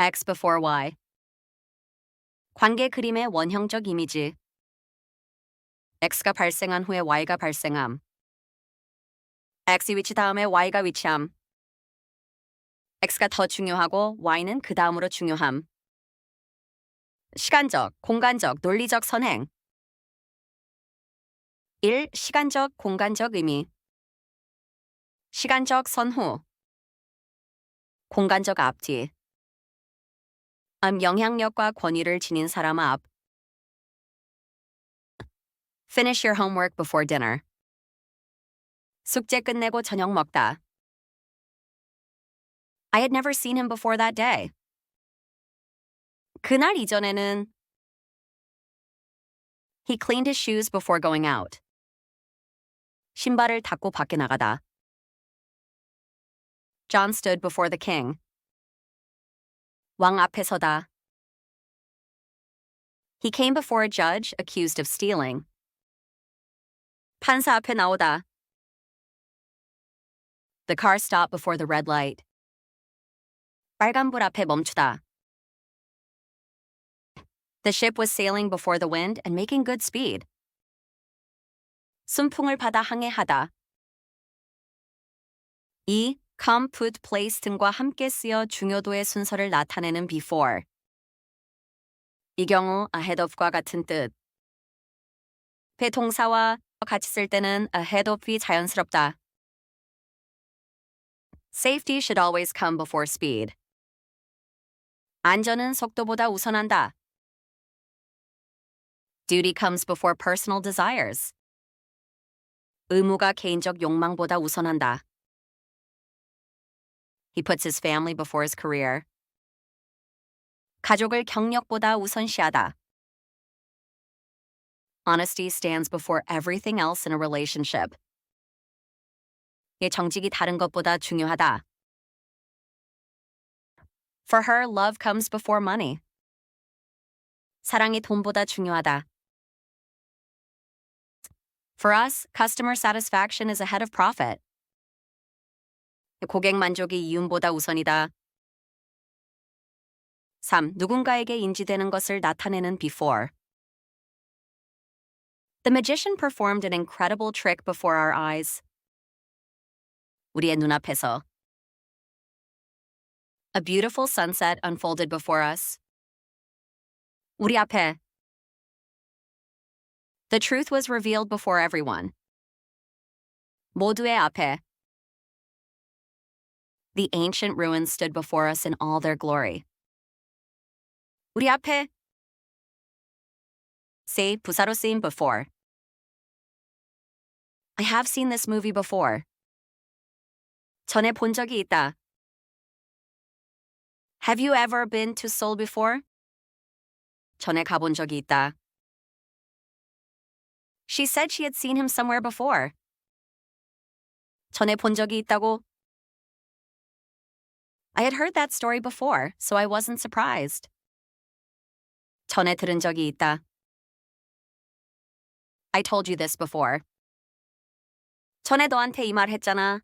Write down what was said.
X before Y. 관계 그림의 원형적 이미지. X가 발생한 후에 Y가 발생함. X이 위치 다음에 Y가 위치함. X가 더 중요하고 Y는 그 다음으로 중요함. 시간적, 공간적, 논리적 선행. 1. 시간적, 공간적 의미. 시간적 선후. 공간적 앞뒤. 암 영향력과 권위를 지닌 사람 앞. Finish your homework before dinner. 숙제 끝내고 저녁 먹다. I had never seen him before that day. 그날 이전에는 He cleaned his shoes before going out. 신발을 닦고 밖에 나가다. John stood before the king. 왕 앞에 서다. He came before a judge accused of stealing. 판사 앞에 나오다. The car stopped before the red light. 빨간불 앞에 멈추다. The ship was sailing before the wind and making good speed. 순풍을 받아 항해하다. 이 come, put, place 등과 함께 쓰여 중요도의 순서를 나타내는 before. 이 경우 ahead of과 같은 뜻. 배동사와 같이 쓸 때는 ahead of이 자연스럽다. Safety should always come before speed. 안전은 속도보다 우선한다. Duty comes before personal desires. 의무가 개인적 욕망보다 우선한다. He puts his family before his career. 가족을 경력보다 우선시하다. Honesty stands before everything else in a relationship. 이 정직이 다른 것보다 중요하다. For her, love comes before money. 사랑이 돈보다 중요하다. For us, customer satisfaction is ahead of profit. 고객 만족이 이윤보다 우선이다. 3. 누군가에게 인지되는 것을 나타내는 before. The magician performed an incredible trick before our eyes. 우리의 눈앞에서. A beautiful sunset unfolded before us. 우리 앞에. The truth was revealed before everyone. 모두의 앞에. The ancient ruins stood before us in all their glory. 우리 앞에. Say 부사로 쓰인 before. I have seen this movie before. 전에 본 적이 있다. Have you ever been to Seoul before? 전에 가본 적이 있다. She said she had seen him somewhere before. 전에 본 적이 있다고. I had heard that story before, so I wasn't surprised. 전에 들은 적이 있다. I told you this before. 전에 너한테 이 말 했잖아.